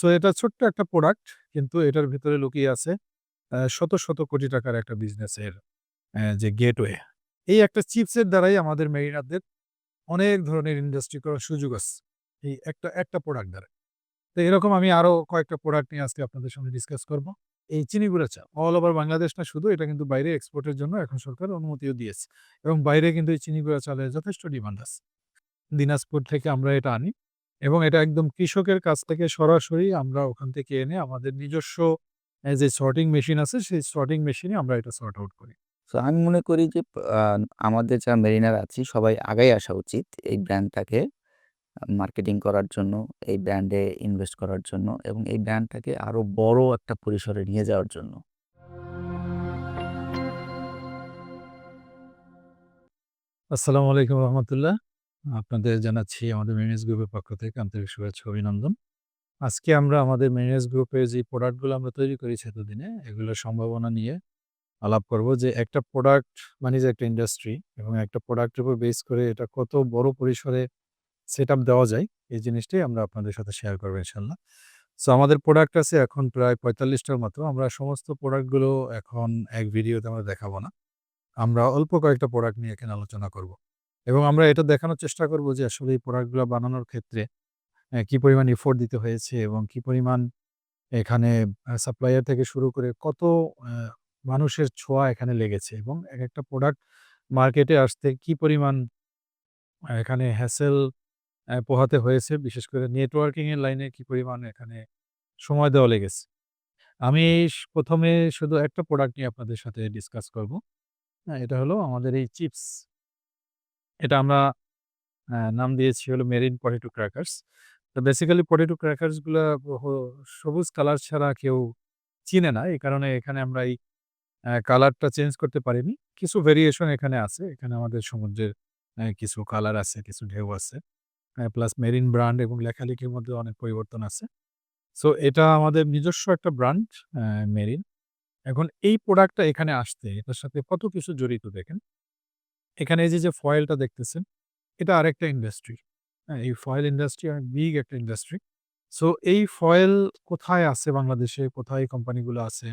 So এটা ছোট্ট একটা প্রোডাক্ট কিন্তু এটার ভেতরে লুকিয়ে আছে শত, শত কোটি টাকার একটা বিজনেসের যে গেটওয়ে। এই একটা চিপসের দ্বারাই আমাদের মেরিনারদের অনেক ধরনের ইন্ডাস্ট্রি করার সুযোগ আছে। এই একটা, একটা প্রোডাক্ট দ্বারা। তো এরকম আমি আরও কয়েকটা প্রোডাক্ট নিয়ে আজকে আপনাদের সঙ্গে ডিসকাস করব। এই চিনি গুঁড়া চা অল ওভার বাংলাদেশ না শুধু এটা কিন্তু বাইরে এক্সপোর্টের জন্য এখন সরকার অনুমতিও দিয়েছে। এবং বাইরে কিন্তু এই চিনি গুঁড়া চালের যথেষ্ট ডিমান্ড আছে। দিনাজপুর থেকে আমরা এটা আনি এবং এটা একদম কৃষকের কাছ থেকে সরাসরি আমরা ওখান থেকে এনে আমাদের নিজস্ব যে সর্টিং মেশিন আছে সেই সর্টিং মেশিনে আমরা এটা সর্ট আউট করি। সো আমি মনে করি যে আমাদের যারা মেরিনার আছি সবাই আগাই আসা উচিত এই ব্র্যান্ডটাকে মার্কেটিং করার জন্য, এই ব্র্যান্ডে ইনভেস্ট করার জন্য এবং এই ব্র্যান্ডটাকে আরও বড় একটা পরিসরে নিয়ে যাওয়ার জন্য। আসসালামু আলাইকুম রহমতুল্লাহ। আপনাদের জানাচ্ছি আমাদের মেরিনাস গ্রুপের পক্ষ থেকে আন্তরিক শুভেচ্ছা অভিনন্দন। আজকে আমরা আমাদের মেরিনাস গ্রুপের যে প্রোডাক্টগুলো আমরা তৈরি করেছি এতদিনে, এগুলোর সম্ভাবনা নিয়ে আলাপ করব যে একটা প্রোডাক্ট মানে যে একটা ইন্ডাস্ট্রি এবং একটা প্রোডাক্টের উপর বেস করে এটা কত বড় পরিসরে সেটআপ দেওয়া যায়, এই জিনিসটাই আমরা আপনাদের সাথে শেয়ার করব ইনশাল্লাহ সো আমাদের প্রোডাক্ট আছে এখন প্রায় পঁয়তাল্লিশটার মতো। আমরা সমস্ত প্রোডাক্টগুলো এখন এক ভিডিওতে আমরা দেখাবো না। আমরা অল্প কয়েকটা প্রোডাক্ট নিয়ে এখানে আলোচনা করব। এবং আমরা এটা দেখানোর চেষ্টা করব যে আসলে এই প্রোডাক্টগুলো বানানোর ক্ষেত্রে কি পরিমাণ এফোর্ট দিতে হয়েছে এবং কি পরিমাণ এখানে সাপ্লায়ার থেকে শুরু করে কত মানুষের ছোঁয়া এখানে লেগেছে এবং এক একটা প্রোডাক্ট মার্কেটে আসতে কি পরিমাণ এখানে হ্যাসেল পোহাতে হয়েছে, বিশেষ করে নেটওয়ার্কিংয়ের লাইনে কি পরিমাণ এখানে সময় দেওয়া লেগেছে। আমি প্রথমে শুধু একটা প্রোডাক্ট নিয়ে আপনাদের সাথে ডিসকাস করব। এটা হলো আমাদের এই চিপস। এটা আমরা নাম দিয়েছি হলো মেরিন পটেটো ক্র্যাকারস। তো বেসিক্যালি পটেটো ক্র্যাকারসগুলা সবুজ কালার ছাড়া কেউ চিনে না। এই কারণে এখানে আমরা এই কালারটা চেঞ্জ করতে পারিনি। কিছু ভেরিয়েশন এখানে আছে। এখানে আমাদের সমুদ্রের কিছু কালার আছে, কিছু ঢেউ আছে। প্লাস মেরিন ব্র্যান্ড এবং লেখালেখির মধ্যে অনেক পরিবর্তন আছে। সো এটা আমাদের নিজস্ব একটা ব্র্যান্ড মেরিন। এখন এই প্রোডাক্টটা এখানে আসতে এটার সাথে কত কিছু জড়িত দেখেন। এখানে এই যে, যে ফয়েলটা দেখতেছেন, এটা আরেকটা ইন্ডাস্ট্রি। হ্যাঁ, এই ফয়েল ইন্ডাস্ট্রি অনেক বিগ একটা ইন্ডাস্ট্রি। সো এই ফয়েল কোথায় আছে বাংলাদেশে, কোথায় কোম্পানিগুলো আছে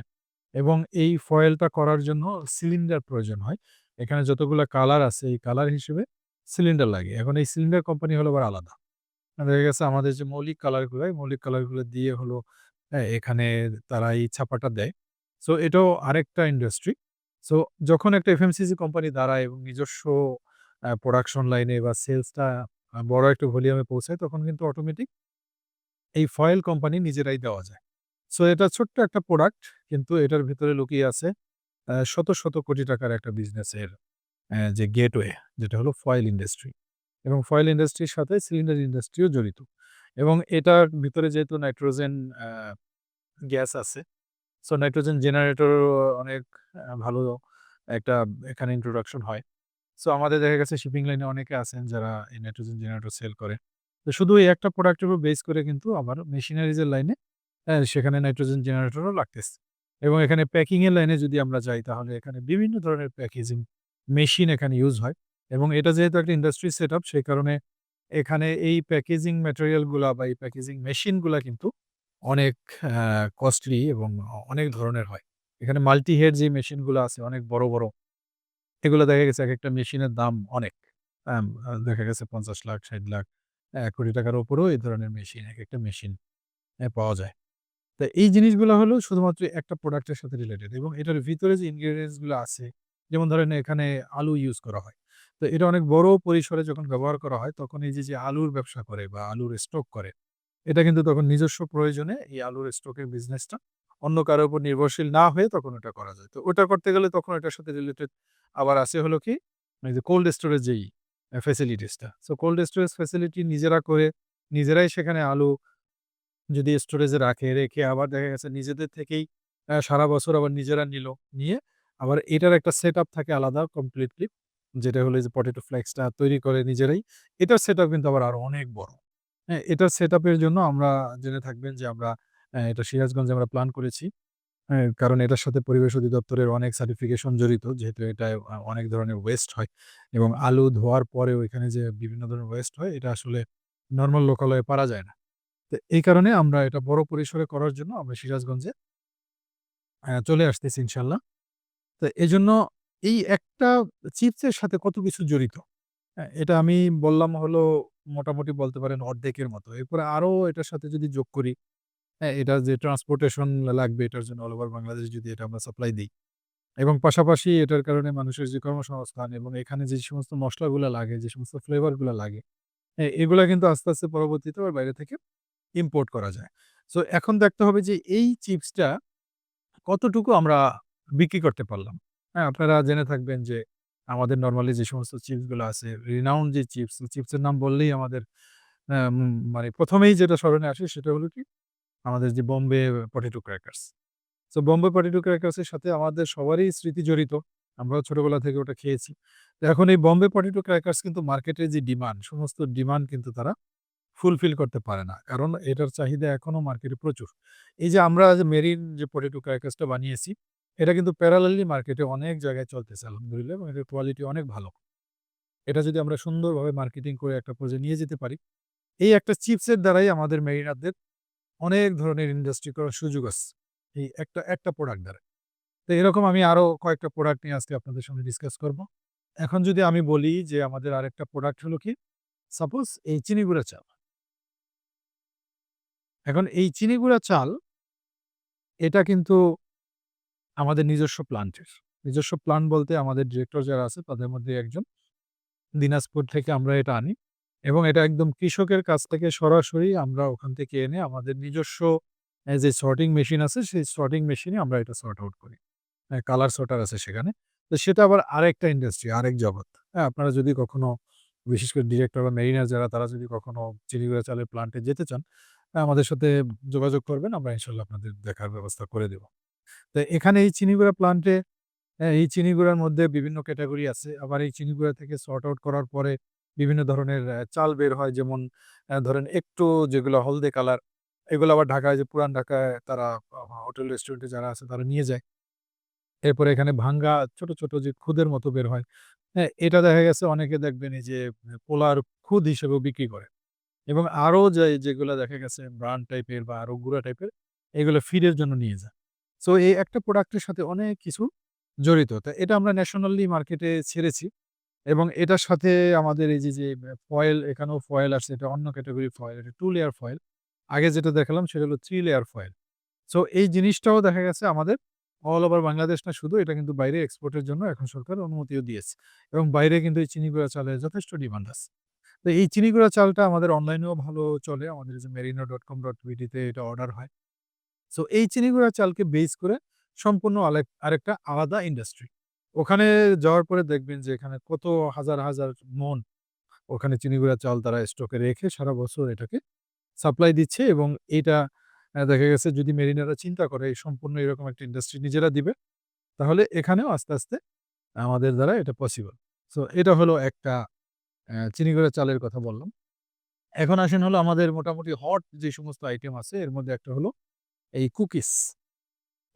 এবং এই ফয়েলটা করার জন্য সিলিন্ডার প্রয়োজন হয়। এখানে যতগুলা কালার আছে এই কালার হিসেবে সিলিন্ডার লাগে। এখন এই সিলিন্ডার কোম্পানি হলো আবার আলাদা। দেখা গেছে আমাদের যে মৌলিক কালারগুলো, মৌলিক কালারগুলো দিয়ে হলো হ্যাঁ, এখানে তারা এই ছাপাটা দেয়। সো এটাও আরেকটা ইন্ডাস্ট্রি। সো যখন একটা এফএমসিজি কোম্পানি দাঁড়ায় এবং নিজস্ব প্রোডাকশন লাইনে বা সেলসটা বড় একটা ভলিউমে পৌঁছায় তখন কিন্তু অটোমেটিক এই ফয়েল কোম্পানি নিজেরাই দেওয়া যায়। সো এটা ছোট্ট একটা প্রোডাক্ট কিন্তু এটার ভিতরে লুকিয়ে আছে শত, শত কোটি টাকার একটা বিজনেসের যে গেটওয়ে যেটা হলো ফয়েল ইন্ডাস্ট্রি। এবং ফয়েল ইন্ডাস্ট্রির সাথে সিলিন্ডার ইন্ডাস্ট্রিও জড়িত। এবং এটার ভিতরে যেহেতু নাইট্রোজেন গ্যাস আছে। সো নাইট্রোজেন জেনারেটরও অনেক ভালো একটা এখানে ইন্ট্রোডাকশন হয়। সো আমাদের দেখা গেছে শিপিং লাইনে অনেকে আছেন যারা এই নাইট্রোজেন জেনারেটর সেল করে। তো শুধু এই একটা প্রোডাক্টের উপর বেস করে কিন্তু আবার মেশিনারিজের লাইনে সেখানে নাইট্রোজেন জেনারেটরও লাগতেছে। এবং এখানে প্যাকিংয়ের লাইনে যদি আমরা যাই, তাহলে এখানে বিভিন্ন ধরনের প্যাকেজিং মেশিন এখানে ইউজ হয়। এবং এটা যেহেতু একটা ইন্ডাস্ট্রি সেটআপ সেই কারণে এখানে এই প্যাকেজিং ম্যাটেরিয়ালগুলা বা এই প্যাকেজিং মেশিনগুলা কিন্তু অনেক কস্টলি এবং অনেক ধরনের হয়। এখানে মাল্টি হেড যে মেশিনগুলো আছে অনেক বড়, বড় এগুলো দেখা গেছে এক একটা মেশিনের দাম অনেক। দেখা গেছে ৫০ লাখ, ৬০ লাখ, ১ কোটি টাকার উপরেও এই ধরনের মেশিন এক একটা মেশিন পাওয়া যায়। তো এই জিনিসগুলো হলো শুধুমাত্র একটা প্রোডাক্টের সাথে রিলেটেড এবং এটার ভিতরে যে ইনগ্রিডিয়েন্টসগুলা আছে যেমন ধরেন এখানে আলু ইউজ করা হয়। তো এটা অনেক বড় পরিসরে যখন ব্যবহার করা হয় তখন এই যে, যে আলুর ব্যবসা করে বা আলুর স্টক করে, এটা কিন্তু তখন নিজস্ব প্রয়োজনে এই আলুর স্টকের বিজনেসটা অন্য কারও উপর নির্ভরশীল না হয়ে তখন ওটা করা যায়। তো ওটা করতে গেলে তখন এটার সাথে রিলেটেড আবার আছে হলো কি এই যে কোল্ড স্টোরেজ যেই ফ্যাসিলিটিসটা। সো কোল্ড স্টোরেজ ফ্যাসিলিটি নিজেরা করে নিজেরাই সেখানে আলু যদি স্টোরেজে রাখে, রেখে আবার দেখা গেছে নিজেদের থেকেই সারা বছর আবার নিজেরা নিল। নিয়ে আবার এটার একটা সেটআপ থাকে আলাদা কমপ্লিটলি যেটা হলো যে পটেটো ফ্লেক্সটা তৈরি করে নিজেরাই। এটার সেটআপ কিন্তু আবার আরও অনেক বড়। হ্যাঁ, সেটআপের জন্য আমরা জেনে থাকবেন যে আমরা এটা সিরাজগঞ্জে আমরা প্ল্যান করেছি। হ্যাঁ, কারণ এটার সাথে পরিবেশ অধিদপ্তরের অনেক সার্টিফিকেশন জড়িত যেহেতু এটায় আ অনেক ধরনের ওয়েস্ট হয় এবং আলু ধোয়ার পরেও এখানে যে বিভিন্ন ধরনের ওয়েস্ট হয় এটা আসলে নরমাল লোকালয়ে পারা যায় না। তো এই কারণে আমরা এটা বড় পরিসরে করার জন্য আমরা সিরাজগঞ্জে অ্যা চলে আসতেছি ইনশাআল্লাহ। তো এজন্য এই একটা চিপসের সাথে কত কিছু জড়িত। হ্যাঁ, এটা আমি বললাম হলো মোটামুটি বলতে পারেন অর্ধেকের মতো। এরপরে আরও এটার সাথে যদি যোগ করি, হ্যাঁ, এটা যে ট্রান্সপোর্টেশন লাগবে এটার জন্য অল ওভার বাংলাদেশ যদি এটা আমরা সাপ্লাই দিই এবং পাশাপাশি এটার কারণে মানুষের যে কর্মসংস্থান এবং এখানে যে সমস্ত মসলাগুলা লাগে, যে সমস্ত ফ্লেভারগুলা লাগে, হ্যাঁ, এগুলা কিন্তু আস্তে, আস্তে পরবর্তীতে আবার বাইরে থেকে ইম্পোর্ট করা যায়। সো এখন দেখতে হবে যে এই চিপসটা কতটুকু আমরা বিক্রি করতে পারলাম। হ্যাঁ, আপনারা জেনে থাকবেন যে আমাদের নর্মালি যে সমস্ত চিপসগুলো আছে, রিনাউন্ড যে চিপস, চিপসের নাম বললেই আমাদের মানে প্রথমেই যেটা স্মরণে আসে সেটা হলো কি? আমাদের যে Bombay potato crackers. So Bombay potato crackers এর সাথে আমাদের সবারই স্মৃতি জড়িত। আমরাও ছোটবেলা থেকে ওটা খেয়েছি। তো এখন এই বোম্বে পটেটো ক্র্যাকারস কিন্তু মার্কেটে যে ডিমান্ড, সমস্ত ডিমান্ড কিন্তু তারা ফুলফিল করতে পারে না। কারণ এটার চাহিদা এখনও মার্কেটে প্রচুর। এই যে আমরা মেরিন যে পটেটো ক্র্যাকারসটা বানিয়েছি, এটা কিন্তু প্যারালালি মার্কেটে অনেক জায়গায় চলতেছে আলহামদুলিল্লাহ এবং এটার কোয়ালিটি অনেক ভালো। এটা যদি আমরা সুন্দরভাবে মার্কেটিং করে একটা পর্যায়ে নিয়ে যেতে পারি, এই একটা চিপসের দ্বারাই আমাদের মেরিনারদের অনেক ধরনের ইন্ডাস্ট্রি করার সুযোগ আছে। এই একটা, একটা প্রোডাক্ট দ্বারা। তো এরকম আমি আরও কয়েকটা প্রোডাক্ট নিয়ে আজকে আপনাদের সঙ্গে ডিসকাস করব। এখন যদি আমি বলি যে আমাদের আরেকটা প্রোডাক্ট হলো কি? সাপোজ এই চিনি গুঁড়া চাল। এখন এই চিনি গুঁড়া চাল এটা কিন্তু আমাদের নিজস্ব প্লান্টের। নিজস্ব প্লান্ট বলতে আমাদের ডিরেক্টর যারা আছে তাদের মধ্যে একজন। দিনাজপুর থেকে আমরা এটা আনি এবং এটা একদম কৃষকের কাছ থেকে সরাসরি আমরা ওখান থেকে এনে আমাদের নিজস্ব যে সর্টিং মেশিন আছে সেই সর্টিং মেশিনে আমরা এটা সর্ট আউট করি। কালার সর্টার আছে সেখানে। তো সেটা আবার আরেকটা ইন্ডাস্ট্রি, আরেক জগৎ। হ্যাঁ, আপনারা যদি কখনো বিশেষ করে ডিরেক্টর বা মেরিনার যারা তারা যদি কখনো চিনিগুড়া চালের প্লান্টে যেতে চান, আমাদের সাথে যোগাযোগ করবেন। আমরা ইনশাল্লাহ আপনাদের দেখার ব্যবস্থা করে দেব। তো এখানে এই চিনি গুঁড়া প্লান্টে অ্যা এই চিনি গুঁড়ার মধ্যে বিভিন্ন ক্যাটেগরি আছে। আবার এই চিনি গুঁড়া থেকে সর্ট আউট করার পরে বিভিন্ন ধরনের চাল বের হয় যেমন ধরেন একটু যেগুলো হলদে কালার, এগুলো আবার ঢাকায় যে পুরান ঢাকায় তারা হোটেল রেস্টুরেন্টে যারা আছে তারা নিয়ে যায়। এরপরে এখানে ভাঙ্গা ছোট, ছোট যে খুদের মতো বের হয়। হ্যাঁ, এটা দেখা গেছে অনেকে দেখবেন এই যে পোলার খুদ হিসেবেও বিক্রি করে। এবং আরও যে যেগুলো দেখা গেছে ব্রান্ড টাইপের বা আরও গুঁড়া টাইপের এগুলো ফিডের জন্য নিয়ে যায়। সো এই একটা প্রোডাক্টের সাথে অনেক কিছু জড়িত। তো এটা আমরা ন্যাশনালি মার্কেটে ছেড়েছি এবং এটার সাথে আমাদের এই যে, ফয়েল এখানেও ফয়েল আসছে। এটা অন্য ক্যাটেগরির ফয়েল। এটা টু লেয়ার ফয়েল। আগে যেটা দেখালাম সেটা হলো থ্রি লেয়ার ফয়েল। সো এই জিনিসটাও দেখা গেছে আমাদের অল ওভার বাংলাদেশ না শুধু এটা কিন্তু বাইরে এক্সপোর্টের জন্য এখন সরকার অনুমতিও দিয়েছে। এবং বাইরে কিন্তু এই চিনি গুঁড়া চালের যথেষ্ট ডিমান্ড আছে। তো এই চিনি গুঁড়া চালটা আমাদের অনলাইনেও ভালো চলে। আমাদের যে merino.com.bd তে এটা অর্ডার হয়। সো এই চিনি গুঁড়া চালকে বেস করে সম্পূর্ণ আরেকটা আলাদা ইন্ডাস্ট্রি। ওখানে যাওয়ার পরে দেখবেন যে এখানে কত হাজার, হাজার মন ওখানে চিনি গুঁড়া চাল তারা স্টকে রেখে সারা বছর এটাকে সাপ্লাই দিচ্ছে এবং এটা দেখা গেছে যদি মেরিনাররা চিন্তা করে এই সম্পূর্ণ এরকম একটা ইন্ডাস্ট্রি নিজেরা দিবে, তাহলে এখানেও আস্তে, আস্তে আমাদের দ্বারা এটা পসিবল। সো এটা হলো একটা অ্যা চিনি গুঁড়া চালের কথা বললাম। এখন আসেন হলো আমাদের মোটামুটি হট যে সমস্ত আইটেম আছে এর মধ্যে একটা হলো এই কুকিজ।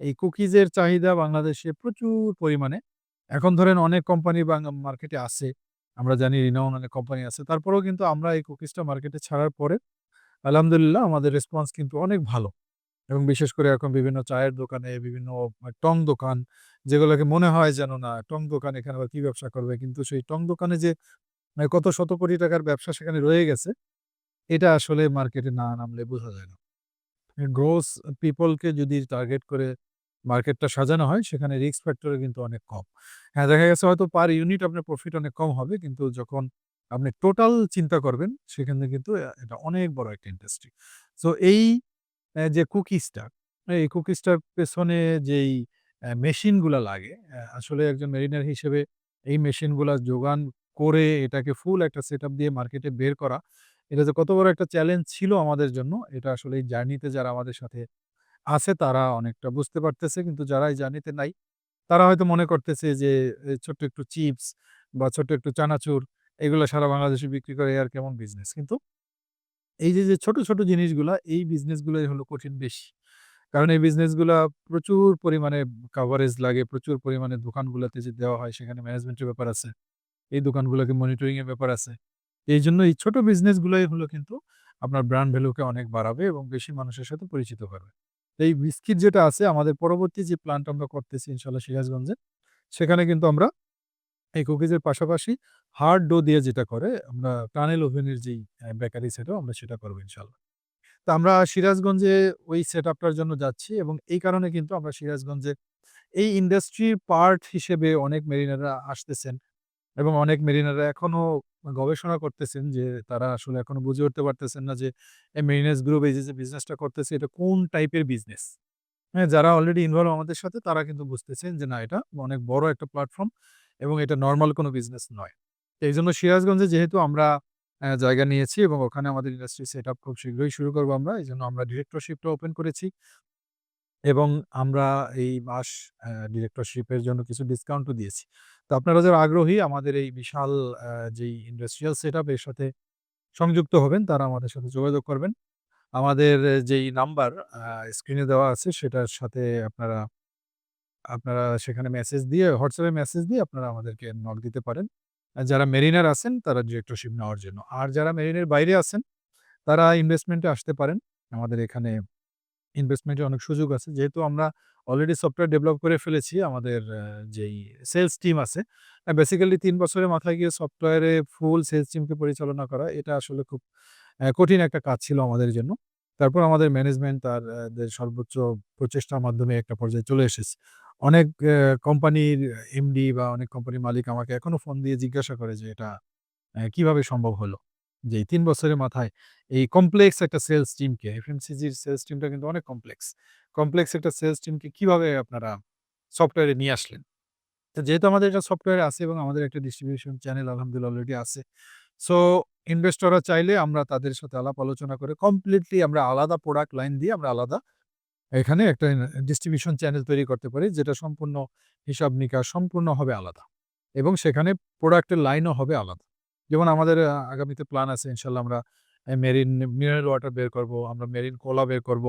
এই কুকিজের চাহিদা বাংলাদেশে প্রচুর পরিমাণে। এখন ধরেন অনেক কোম্পানি মার্কেটে আছে। আমরা জানি রিনাউন অনেক কোম্পানি আছে। তারপরেও কিন্তু আমরা এই কুকিজটা মার্কেটে ছাড়ার পরে আলহামদুলিল্লাহ আমাদের রেসপন্স কিন্তু অনেক ভালো। এবং বিশেষ করে এখন বিভিন্ন চায়ের দোকানে, বিভিন্ন টং দোকান যেগুলোকে মনে হয় যেন না টং দোকান এখানে আবার কি ব্যবসা করবে? কিন্তু সেই টং দোকানে যে মানে কত শত কোটি টাকার ব্যবসা সেখানে রয়ে গেছে, এটা আসলে মার্কেটে না নামলে বোঝা যায় না। গ্রোস পিপল কে যদি টার্গেট করে মার্কেটটা সাজানো হয় সেখানে রিস্ক ফ্যাক্টর কিন্তু অনেক কম। হ্যাঁ, দেখা গেছে হয়তো পার ইউনিট আপনার প্রফিট অনেক কম হবে। কিন্তু যখন আপনি টোটাল চিন্তা করবেন সেখানে কিন্তু এটা অনেক বড় একটা ইন্ডাস্ট্রি। সো এই যে কুকিজটা, এই কুকিজটার পেছনে যেই অ্যা মেশিনগুলা লাগে, আসলে একজন মেরিনার হিসেবে এই মেশিনগুলা যোগান করে এটাকে ফুল একটা সেটআপ দিয়ে মার্কেটে বের করা, এটা যে কত বড় একটা চ্যালেঞ্জ ছিল আমাদের জন্য, এটা আসলে এই জার্নিতে যারা আমাদের সাথে আছে তারা অনেকটা বুঝতে পারতেছে। কিন্তু যারা এই জার্নিতে নাই, তারা হয়তো মনে করতেছে যে ছোট্ট একটু চিপস বা ছোট্ট একটু চানাচুর এগুলা সারা বাংলাদেশে বিক্রি করে আর কেমন বিজনেস? কিন্তু এই যে, যে ছোট, ছোট জিনিসগুলা এই বিজনেসগুলাই হলো কঠিন বেশি। কারণ এই বিজনেসগুলা প্রচুর পরিমাণে কাভারেজ লাগে, প্রচুর পরিমাণে দোকানগুলোতে যে দেওয়া হয় সেখানে ম্যানেজমেন্টের ব্যাপার আছে। এই দোকানগুলোকে মনিটরিং এর ব্যাপার আছে। এইজন্য এই ছোট বিজনেসগুলাই হলো কিন্তু আপনার ব্র্যান্ড ভ্যালুকে অনেক বাড়াবে এবং বেশি মানুষের সাথে পরিচিত করবে। এই বিস্কিট যেটা আছে আমাদের পরবর্তী যে প্ল্যানটা আমরা করতেছি ইনশাআল্লাহ সিরাজগঞ্জে, সেখানে কিন্তু আমরা এই কুকিজের পাশাপাশি হার্ড ডো দিয়ে যেটা করে আমরা টানেল ওভেনের যেই বেকারি সেটআপ আমরা সেটা করব ইনশাল্লাহ তো আমরা সিরাজগঞ্জে ওই সেট আপটার জন্য যাচ্ছি এবং এই কারণে কিন্তু আমরা সিরাজগঞ্জে এই ইন্ডাস্ট্রির পার্ট হিসেবে অনেক মেরিনাররা আসতেছেন এবং অনেক মেরিনাররা এখনও গবেষণা করতেছেন যে তারা আসলে এখনও বুঝে উঠতে পারতেছেন না যে এই মেরিনার্স গ্রুপ এই যে, বিজনেসটা করতেছে এটা কোন টাইপের বিজনেস। হ্যাঁ, যারা অলরেডি ইনভলভ আমাদের সাথে তারা কিন্তু বুঝতেছেন যে না এটা অনেক বড় একটা প্ল্যাটফর্ম এবং এটা নর্মাল কোনো বিজনেস নয়। তো এইজন্য সিরাজগঞ্জে যেহেতু আমরা জায়গা নিয়েছি এবং ওখানে আমাদের ইন্ডাস্ট্রি সেটআপ খুব শীঘ্রই শুরু করব আমরা। এই জন্য আমরা ডিরেক্টরশিপটা ওপেন করেছি। এবং আমরা এই মাস ডিরেক্টরশিপের জন্য কিছু ডিসকাউন্টও দিয়েছি। তো আপনারা যারা আগ্রহী, আমাদের এই বিশাল যেই ইন্ডাস্ট্রিয়াল সেটআপ এর সাথে সংযুক্ত হবেন, তারা আমাদের সাথে যোগাযোগ করবেন। আমাদের যেই নাম্বার স্ক্রিনে দেওয়া আছে, সেটার সাথে আপনারা আপনারা সেখানে মেসেজ দিয়ে হোয়াটসঅ্যাপে মেসেজ দিয়ে আপনারা আমাদেরকে নক দিতে পারেন। যারা মেরিনার আছেন, তারা ডিরেক্টরশিপ নেওয়ার জন্য। আর যারা মেরিনের বাইরে আছেন, তারা ইনভেস্টমেন্টে আসতে পারেন। আমাদের এখানে ইনভেস্টমেন্ট এর অনেক সুযোগ আছে। যেহেতু আমরা অলরেডি সফটওয়্যার ডেভেলপ করে ফেলেছি, আমাদের যেই সেলস টিম আছে। বেসিক্যালি তিন বছরের মাথায় গিয়ে সফটওয়্যারে ফুল সেলস টিমকে পরিচালনা করা, এটা আসলে খুব কঠিন একটা কাজ ছিল আমাদের জন্য। তারপর আমাদের ম্যানেজমেন্ট তার সর্বোচ্চ প্রচেষ্টার মাধ্যমে একটা পর্যায়ে চলে এসেছে। অনেক কোম্পানির এমডি বা অনেক কোম্পানির মালিক আমাকে এখনও ফোন দিয়ে জিজ্ঞাসা করে যে এটা কীভাবে সম্ভব হলো? যে ৩ বছরের মাথায় এই কমপ্লেক্স একটা সেলস টিমকে এফএমসিজির সেলস টিমটা কিন্তু অনেক কমপ্লেক্স। কমপ্লেক্স একটা সেলস টিমকে কীভাবে আপনারা সফটওয়্যারে নিয়ে আসলেন? তো যেহেতু আমাদের এটা সফটওয়্যারে আছে এবং আমাদের একটা ডিস্ট্রিবিউশন চ্যানেল আলহামদুলিল্লাহ অলরেডি আছে। সো ইনভেস্টররা চাইলে আমরা তাদের সাথে আলাপ আলোচনা করে কমপ্লিটলি আমরা আলাদা প্রোডাক্ট লাইন দিয়ে আমরা আলাদা এখানে একটা ডিস্ট্রিবিউশন চ্যানেল তৈরি করতে পারি, যেটা সম্পূর্ণ হিসাব-নিকাশ সম্পূর্ণ হবে আলাদা। এবং সেখানে প্রোডাক্টের লাইনও হবে আলাদা। যেমন আমাদের আগামীতে প্ল্যান আছে ইনশাআল্লাহ আমরা মেরিন মিনারেল ওয়াটার বের করব, আমরা মেরিন কোলা বের করব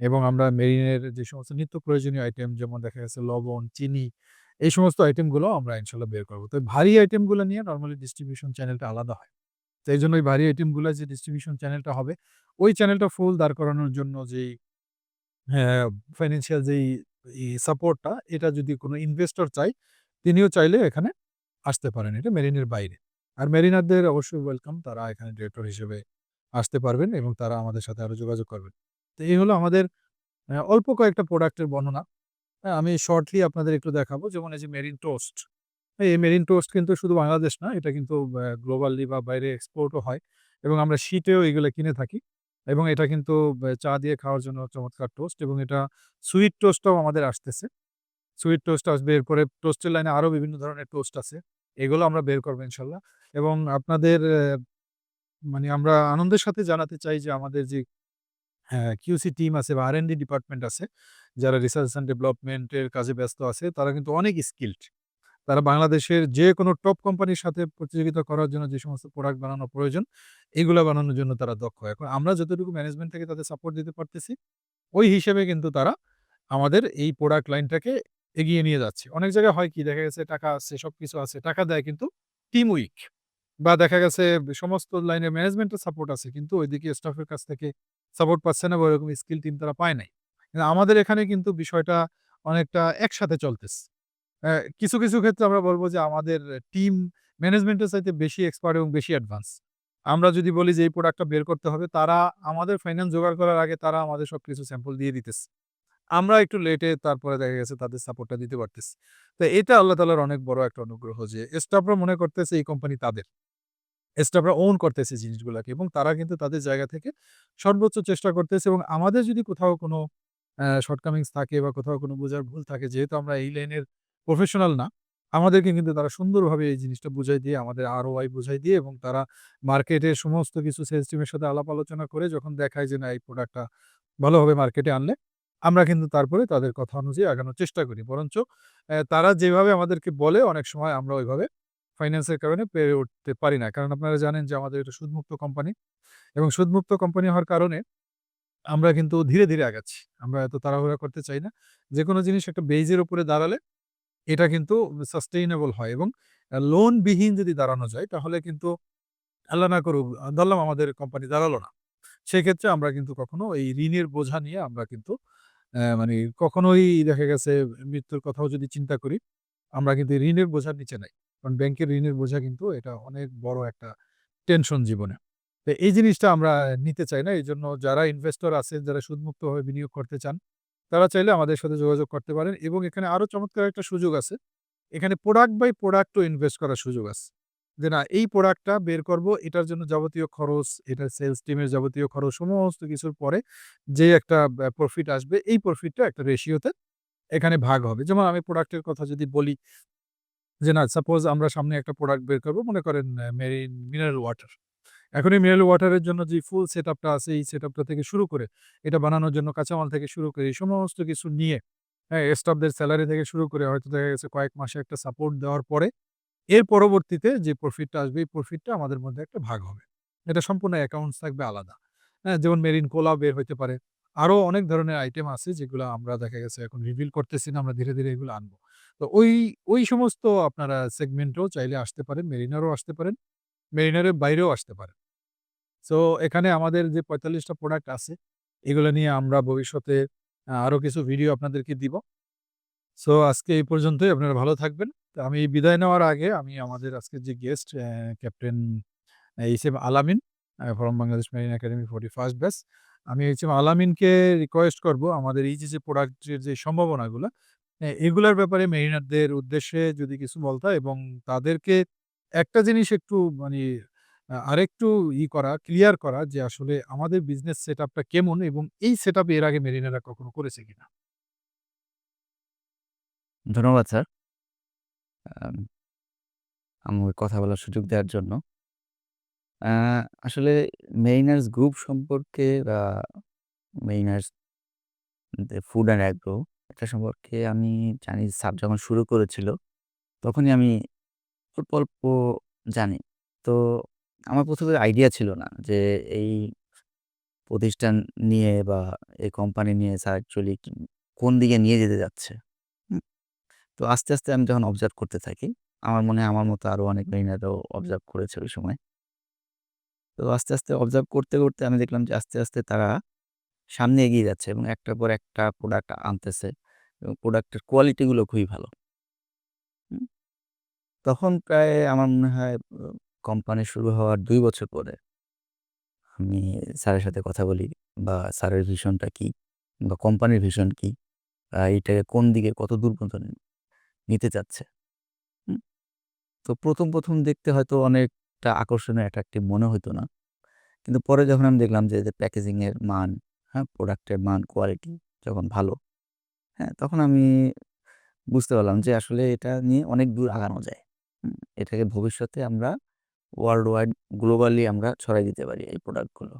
এবং আমরা মেরিনের যে সমস্ত নিত্য প্রয়োজনীয় আইটেম যেমন দেখা গেছে লবণ, চিনি এই সমস্ত আইটেমগুলো আমরা ইনশাআল্লাহ বের করব। তো ভারী আইটেমগুলো নিয়ে নরমালি ডিস্ট্রিবিউশন চ্যানেলটা আলাদা হয়। তো এই জন্য ওই ভারী আইটেমগুলো যে ডিস্ট্রিবিউশন চ্যানেলটা হবে, ওই চ্যানেলটা ফুল দাঁড় করানোর জন্য যেই ফাইন্যান্সিয়াল যেই সাপোর্টটা এটা যদি কোনো ইনভেস্টর চাই তিনিও চাইলে এখানে আসতে পারেন। এটা মেরিনের বাইরে। আর মেরিনারদের অবশ্যই ওয়েলকাম। তারা এখানে ডিরেক্টর হিসেবে আসতে পারবেন এবং তারা আমাদের সাথে আরও যোগাযোগ করবেন। তো এই হলো আমাদের অল্প কয়েকটা প্রোডাক্টের বর্ণনা। আমি শর্টলি আপনাদের একটু দেখাবো। যেমন এই যে মেরিন টোস্ট। এই মেরিন টোস্ট কিন্তু শুধু বাংলাদেশ না, এটা কিন্তু গ্লোবালি বা বাইরে এক্সপোর্টও হয় এবং আমরা শীটেও এগুলো কিনে থাকি এবং এটা কিন্তু চা দিয়ে খাওয়ার জন্য চমৎকার টোস্ট এবং এটা সুইট টোস্টটাও আমাদের আসতেছে। সুইট টোস্ট আসবে এরপরে টোস্টের লাইনে আরও বিভিন্ন ধরনের টোস্ট আছে। এগুলো আমরা বের করব ইনশাল্লাহ এবং আপনাদের মানে আমরা আনন্দের সাথে জানাতে চাই যে আমাদের যে কিউসি টিম আছে বা আর&ডি ডিপার্টমেন্ট আছে, যারা রিসার্চ অ্যান্ড ডেভেলপমেন্টের কাজে ব্যস্ত আছে তারা কিন্তু অনেক স্কিল্ড তারা বাংলাদেশের যে কোনো টপ কোম্পানির সাথে প্রতিযোগিতা করার জন্য যে সমস্ত প্রোডাক্ট বানানো প্রয়োজন, এগুলো বানানোর জন্য তারা দক্ষ। এখন আমরা যতটুকু ম্যানেজমেন্ট থেকে তাদের সাপোর্ট দিতে পারতেছি, ওই হিসেবে কিন্তু তারা আমাদের এই প্রোডাক্ট লাইনটাকে এগিয়ে নিয়ে যাচ্ছে। অনেক জায়গায় হয় কি দেখা গেছে টাকা আছে, সবকিছু আছে, টাকা দেয় কিন্তু টিম উইক বা দেখা গেছে সমস্ত লাইনে ম্যানেজমেন্টের সাপোর্ট আছে কিন্তু ওইদিকে স্টাফের কাছ থেকে সাপোর্ট পাচ্ছে না বা ওরকম স্কিল টিম তারা পায় নাই। কিন্তু আমাদের এখানে কিন্তু বিষয়টা অনেকটা একসাথে চলতেছে। কিছু, কিছু ক্ষেত্রে আমরা বলব যে আমাদের টিম ম্যানেজমেন্টের চাইতে বেশি এক্সপার্ট এবং বেশি অ্যাডভান্স। আমরা যদি বলি যে এই প্রোডাক্টটা বের করতে হবে, তারা আমাদের ফাইন্যান্স জোগাড় করার আগে তারা আমাদের সবকিছু স্যাম্পল দিয়ে দিতেছে। আমরা একটু লেটে তারপরে দেখা গেছে তাদের সাপোর্টটা দিতে পারতেছি। তো এটা আল্লাহ তাআলার অনেক বড় একটা অনুগ্রহ যে স্টাফরা মনে করতেছে এই কোম্পানি তাদের। স্টাফরা ওন করতেছে জিনিসগুলাকে এবং তারা কিন্তু তাদের জায়গা থেকে সর্বোচ্চ চেষ্টা করতেছে এবং আমাদের যদি কোথাও কোনো শর্টকামিংস থাকে বা কোথাও কোনো বোঝার ভুল থাকে যেহেতু আমরা এই লাইনের প্রফেশনাল না, আমাদেরকে কিন্তু তারা সুন্দরভাবে এই জিনিসটা বুঝাই দিয়ে আমাদের ROI বুঝাই দিয়ে এবং তারা মার্কেটের সমস্ত কিছু সেলস টিমের সাথে আলাপ আলোচনা করে যখন দেখায় যে না এই প্রোডাক্টটা ভালোভাবে মার্কেটে আনলে, আমরা কিন্তু তারপরে তাদের কথা অনুযায়ী আগানোর চেষ্টা করি। বরঞ্চ তারা যেভাবে আমাদেরকে বলে অনেক সময় আমরা ওইভাবে ফাইন্যান্সের কারণে পেরে উঠতে পারি না। কারণ আপনারা জানেন যে আমাদের এটা সুদমুক্ত কোম্পানি এবং সুদমুক্ত কোম্পানি হওয়ার কারণে আমরা কিন্তু ধীরে, ধীরে আগাচ্ছি। আমরা এত তাড়াহুড়া করতে চাই না। যে কোনো জিনিস একটা বেইজের উপরে দাঁড়ালে এটা কিন্তু সাস্টেইনেবল হয় এবং লোনবিহীন যদি দাঁড়ানো যায় তাহলে কিন্তু আল্লাহ না করুক, ধরলাম আমাদের কোম্পানি দাঁড়াল না। সেক্ষেত্রে আমরা কিন্তু কখনো এই ঋণের বোঝা নিয়ে আমরা কিন্তু মানে কখনোই দেখা গেছে মৃত্যুর কথাও যদি চিন্তা করি, আমরা কিন্তু ঋণের বোঝার নিচে নাই। কারণ ব্যাংকের ঋণের বোঝা কিন্তু এটা অনেক বড় একটা টেনশন জীবনে। তো এই জিনিসটা আমরা নিতে চাই না। এজন্য যারা ইনভেস্টর আছেন, যারা সুদমুক্তভাবে বিনিয়োগ করতে চান, তারা চাইলে আমাদের সাথে যোগাযোগ করতে পারেন এবং এখানে আরও চমৎকার একটা সুযোগ আছে। এখানে প্রোডাক্ট বাই প্রোডাক্টও ইনভেস্ট করার সুযোগ আছে। যে না এই প্রোডাক্টটা বের করব, এটার জন্য যাবতীয় খরচ, এটার সেলস টিমের যাবতীয় খরচ সমস্ত কিছুর পরে যে একটা প্রফিট আসবে, এই প্রফিটটা একটা রেশিওতে এখানে ভাগ হবে। যেমন আমি প্রোডাক্টের কথা যদি বলি যে না সাপোজ আমরা সামনে একটা প্রোডাক্ট বের করব মনে করেন মেরিন মিনারেল ওয়াটার। এখন এই মিনারেল ওয়াটারের জন্য যে ফুল সেটআপটা আছে, এই সেটআপটা থেকে শুরু করে, এটা বানানোর জন্য কাঁচামাল থেকে শুরু করে এই সমস্ত কিছু নিয়ে, হ্যাঁ, স্টাফদের স্যালারি থেকে শুরু করে হয়তো দেখা গেছে কয়েক মাসে একটা সাপোর্ট দেওয়ার পরে, এর পরবর্তীতে যে প্রফিটটা আসবে, এই প্রফিটটা আমাদের মধ্যে একটা ভাগ হবে। এটা সম্পূর্ণ অ্যাকাউন্টস থাকবে আলাদা। হ্যাঁ, যেমন মেরিন কোলা বের হইতে পারে। আরও অনেক ধরনের আইটেম আছে যেগুলা আমরা দেখা গেছে এখন রিভিল করতেছি না, আমরা ধীরে, ধীরে এগুলো আনব। তো ওই, ওই সমস্ত আপনারা সেগমেন্টেও চাইলে আসতে পারেন, মেরিনারও আসতে পারেন, মেরিনারের বাইরেও আসতে পারেন। সো এখানে আমাদের যে পঁয়তাল্লিশটা প্রোডাক্ট আছে, এগুলো নিয়ে আমরা ভবিষ্যতে আ আরও কিছু ভিডিও আপনাদেরকে দিব। সো আজকে এই পর্যন্তই। আপনারা ভালো থাকবেন। আমি বিদায় নেওয়ার আগে আমি আমাদের আজকের যে guest captain HM Alamin uh from Bangladesh Marine Academy 41st batch. আমি এইচএম আলামিনকে রিকোয়েস্ট করব আমাদের এই যে, যে প্রোডাক্টের যে সম্ভাবনাগুলা, এগুলার ব্যাপারে মেরিনারদের উদ্দেশ্যে যদি কিছু বলতা এবং তাদেরকে একটা জিনিস একটু মানে আরেকটু ই করা, ক্লিয়ার করা যে আসলে আমাদের বিজনেস সেটআপটা কেমন এবং এই সেটআপ এর আগে মেরিনারা কখনো করেছে কিনা? ধন্যবাদ স্যার। আম আমাকে কথা বলার সুযোগ দেওয়ার জন্য। আসলে মেরিনার্স গ্রুপ সম্পর্কে বা মেরিনার্স ফুড অ্যান্ড অ্যাগ্রো এটা সম্পর্কে আমি জানি স্যার যখন শুরু করেছিল, তখনই আমি অল্প, অল্প জানি। তো আমার ১ম এ আইডিয়া ছিল না যে এই প্রতিষ্ঠান নিয়ে বা এই কোম্পানি নিয়ে স্যার অ্যাকচুয়ালি কোন দিকে নিয়ে যেতে যাচ্ছে। তো আস্তে, আস্তে আমি যখন অবজার্ভ করতে থাকি, আমার মনে হয় আমার মতো আরও অনেক মেরিনাররাও অবজার্ভ করেছে ওই সময়। তো আস্তে, আস্তে অবজার্ভ করতে, করতে আমি দেখলাম যে আস্তে, আস্তে তারা সামনে এগিয়ে যাচ্ছে এবং একটার পর একটা প্রোডাক্ট আনতেছে এবং প্রোডাক্টের কোয়ালিটিগুলো খুবই ভালো। তখন প্রায় আমার মনে হয় কোম্পানি শুরু হওয়ার দুই বছর পরে আমি স্যারের সাথে কথা বলি বা স্যারের ভিশনটা কি? বা কোম্পানির ভিশন কি? আ এটাকে কোন দিকে কত দূর পর্যন্ত নিতে চাচ্ছে। তো ১ম, ১ম দেখতে হয়তো অনেকটা আকর্ষণীয় অ্যাট্রাকটিভ মনে হইতো না। কিন্তু পরে যখন আমি দেখলাম যে এদের প্যাকেজিং এর মান, হ্যাঁ? প্রোডাক্টের মান, কোয়ালিটি যখন ভালো, হ্যাঁ? তখন আমি বুঝতে পারলাম যে আসলে এটা নিয়ে অনেক দূর আগানো যায়। এটাকে ভবিষ্যতে আমরা ওয়ার্লড ওয়াইড গ্লোবালি আমরা ছড়াই দিতে পারি এই প্রোডাক্টগুলো।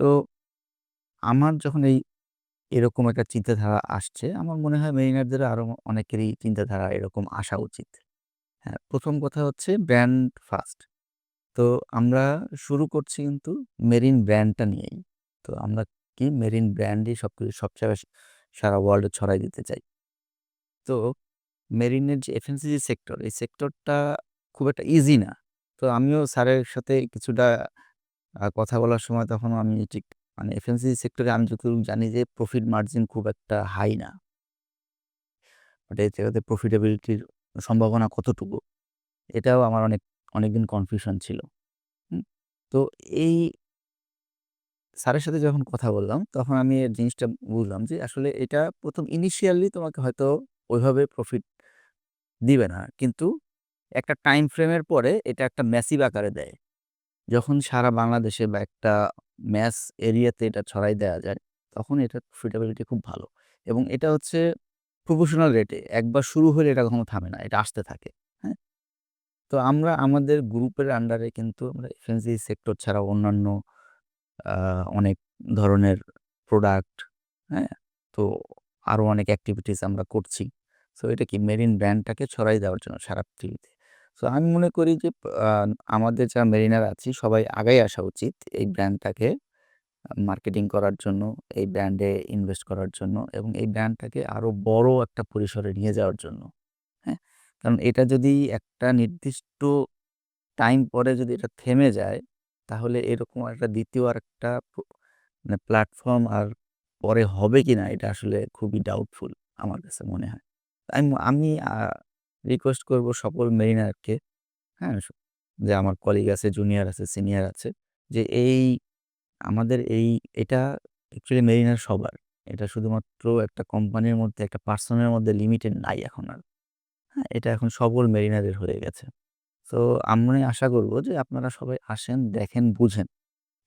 তো আমার যখন এই এরকম একটা চিন্তাধারা আসছে, আমার মনে হয় মেরিনারদের আরও অনেকেরই চিন্তাধারা এরকম আসা উচিত। হ্যাঁ, প্রথম কথা হচ্ছে ব্র্যান্ড ফার্স্ট। তো আমরা শুরু করছি কিন্তু মেরিন ব্র্যান্ডটা নিয়েই। তো আমরা কি মেরিন ব্র্যান্ডই সব জায়গায় সারা ওয়ার্লডে ছড়াই দিতে চাই। তো মেরিনের যে এফএমসিজি সেক্টর, এই সেক্টরটা খুব একটা ইজি না। তো আমিও স্যারের সাথে কিছুটা কথা বলার সময় তখন আমি ঠিক মানে এফএমসিজি সেক্টরে আমি যতটুকু জানি যে প্রফিট মার্জিন খুব একটা হাই না। বাট এই জায়গাতে প্রফিটেবিলিটির সম্ভাবনা কতটুকু? এটাও আমার অনেক, অনেকদিন কনফিউশন ছিল। তো এই স্যারের সাথে যখন কথা বললাম, তখন আমি জিনিসটা বুঝলাম যে আসলে এটা প্রথম ইনিশিয়ালি তোমাকে হয়তো ওইভাবে প্রফিট দিবে না। কিন্তু একটা টাইম ফ্রেমের পরে এটা একটা ম্যাসিভ আকারে দেয়। যখন সারা বাংলাদেশে বা একটা ম্যাস এরিয়াতে এটা ছড়াই দেওয়া যায়, তখন এটার প্রফিটেবিলিটি খুব ভালো। এবং এটা হচ্ছে প্রফেশনাল রেটে। একবার শুরু হলে এটা কখনো থামে না। এটা আসতে থাকে। হ্যাঁ? তো আমরা আমাদের গ্রুপের আন্ডারে কিন্তু আমরা এফএমসিজি সেক্টর ছাড়া অন্যান্য অনেক ধরনের প্রোডাক্ট, হ্যাঁ? তো আরও অনেক অ্যাক্টিভিটিস আমরা করছি। সো এটা কি মেরিন ব্র্যান্ডটাকে ছড়াই দেওয়ার জন্য সারা পৃথিবীতে। সো আমি মনে করি যে আমাদের যারা মেরিনার আছি সবাই আগাই আসা উচিত এই ব্র্যান্ডটাকে মার্কেটিং করার জন্য, এই ব্র্যান্ডে ইনভেস্ট করার জন্য এবং এই ব্র্যান্ডটাকে আরও বড় একটা পরিসরে নিয়ে যাওয়ার জন্য। হ্যাঁ? কারণ এটা যদি একটা নির্দিষ্ট টাইম পরে যদি এটা থেমে যায়, তাহলে এরকম একটা দ্বিতীয় আর একটা মানে প্ল্যাটফর্ম আর পরে হবে কি না এটা আসলে খুবই ডাউটফুল আমার কাছে মনে হয়। আমি আমি রিকোয়েস্ট করব সকল মেরিনারকে, হ্যাঁ? যে আমার কলিগ আছে, জুনিয়র আছে, সিনিয়র আছে যে এই আমাদের এই এটা অ্যাকচুয়ালি মেরিনার সবার। এটা শুধুমাত্র একটা কোম্পানির মধ্যে, একটা পার্সনের মধ্যে লিমিটেড নাই এখন আর। হ্যাঁ? এটা এখন সকল মেরিনারের হয়ে গেছে। তো আমি আশা করব যে আপনারা সবাই আসেন, দেখেন, বুঝেন।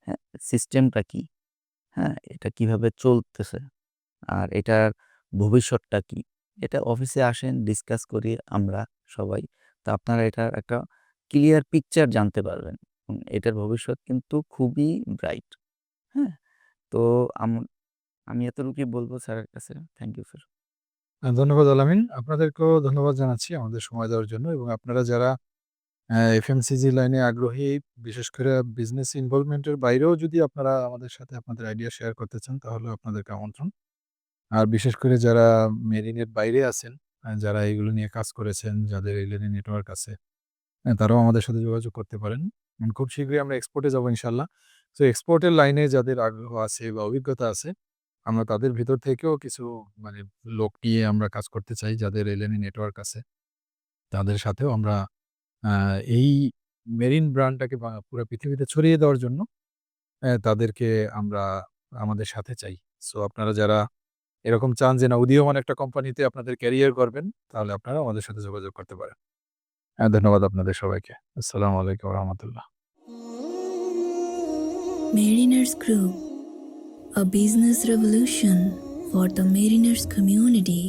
হ্যাঁ? সিস্টেমটা কি? হ্যাঁ? এটা কীভাবে চলতেছে? আর এটার ভবিষ্যৎটা কি? এটা অফিসে আসেন, ডিসকাস করি আমরা সবাই। তো আপনারা এটার একটা ক্লিয়ার পিকচার জানতে পারবেন। এটার ভবিষ্যৎ কিন্তু খুবই ব্রাইট। হ্যাঁ? তো আমি এতটুকুই বলব স্যারের কাছে। Thank you sir. ধন্যবাদ আলামিন। আপনাদেরকেও ধন্যবাদ জানাচ্ছি আমাদের সময় দেওয়ার জন্য এবং আপনারা যারা এফএমসিজি লাইনে আগ্রহী, বিশেষ করে বিজনেস ইনভলভমেন্টের বাইরেও যদি আপনারা আমাদের সাথে আপনাদের আইডিয়া শেয়ার করতে চান তাহলে আপনাদেরকে আমন্ত্রণ। আর বিশেষ করে যারা মেরিনের বাইরে আছেন, যারা এগুলো নিয়ে কাজ করেছেন, যাদের লাইনে নেটওয়ার্ক আছে, তারাও আমাদের সাথে যোগাযোগ করতে পারেন। খুব শীঘ্রই আমরা এক্সপোর্টে যাব ইনশাআল্লাহ। সো এক্সপোর্ট লাইনে যাদের আগ্রহ আছে বা অভিজ্ঞতা আছে, আমরা তাদের ভিতর থেকেও কিছু মানে লোক নিয়ে আমরা কাজ করতে চাই যাদের লাইনে নেটওয়ার্ক আছে। তাদের সাথেও আমরা এই মেরিন ব্র্যান্ডটাকে পুরা পৃথিবীতে ছড়িয়ে দেওয়ার জন্য তাদেরকে আমরা আমাদের সাথে চাই। সো আপনারা যারা এরকম চান যে না উদীয়মান একটা কোম্পানিতে আপনাদের ক্যারিয়ার করবেন, তাহলে আপনারা আমাদের সাথে যোগাযোগ করতে পারেন। হ্যাঁ, ধন্যবাদ আপনাদের সবাইকে। আসসালামু আলাইকুম রহমতুল্লাহ। Mariners Group, a business revolution for the mariners community.